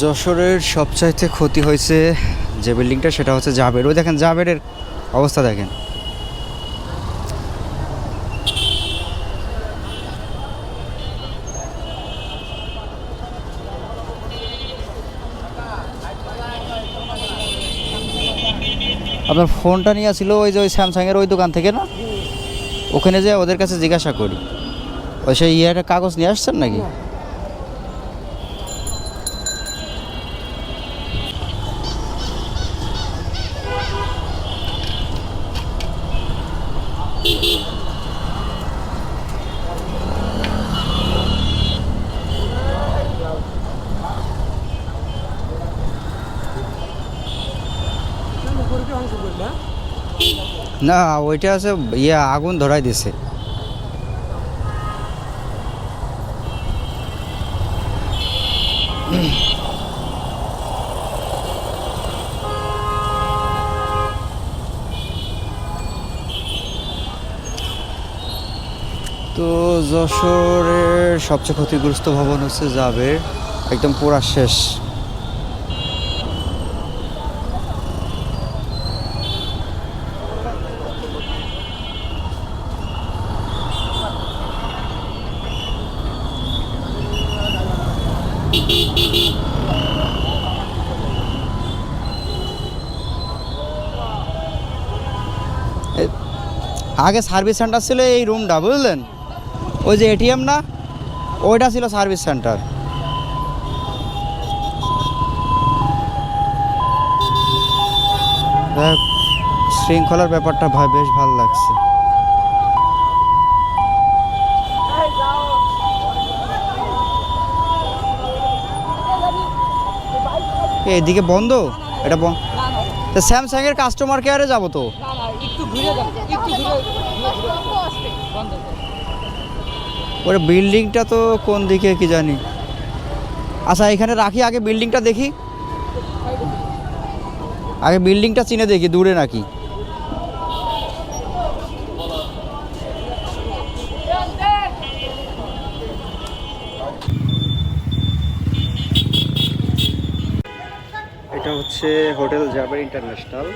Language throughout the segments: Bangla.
যশোরের সবচাইতে ক্ষতি হয়েছে যে বিল্ডিংটা সেটা হচ্ছে জাবের। ওই দেখেন জাবেরের অবস্থা দেখেন। আপনার ফোনটা নিয়ে ছিল ওই যে ওই স্যামসাংয়ের ওই দোকান থেকে না? ওখানে যে ওদের কাছে জিজ্ঞাসা করি। ওই সেই ইয়েটা কাগজ নিয়ে আসছেন নাকি? না, ওইটা আছে ইয়ে আগুন ধরাই দিছে। তো যশোরের সবচেয়ে ক্ষতিগ্রস্ত ভবন হচ্ছে যাবে একদম পুরা শেষ। আগে সার্ভিস সেন্টার ছিল এই রুমটা, বুঝলেন? ওই যে এটিএম না, ওইটা ছিল সার্ভিস সেন্টার। শৃঙ্খলার ব্যাপারটা ভাই বেশ ভালো লাগছে। এদিকে বন্ধ? এটা বন্ধ স্যামসাং এর কাস্টমার কেয়ারে যাব তো। ওরে বিল্ডিংটা তো কোন দিকে কি জানি। আচ্ছা এখানে রাখি আগে বিল্ডিংটা দেখি। আগে বিল্ডিংটা চিনে দেখি দূরে নাকি। এটা হচ্ছে হোটেল জাবের ইন্টারন্যাশনাল।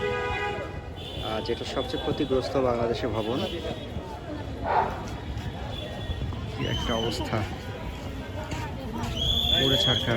যেটা সবচেয়ে ক্ষতিগ্রস্ত বাংলাদেশের ভবন। কি একটা অবস্থা। পড়ে ছাড়খাড়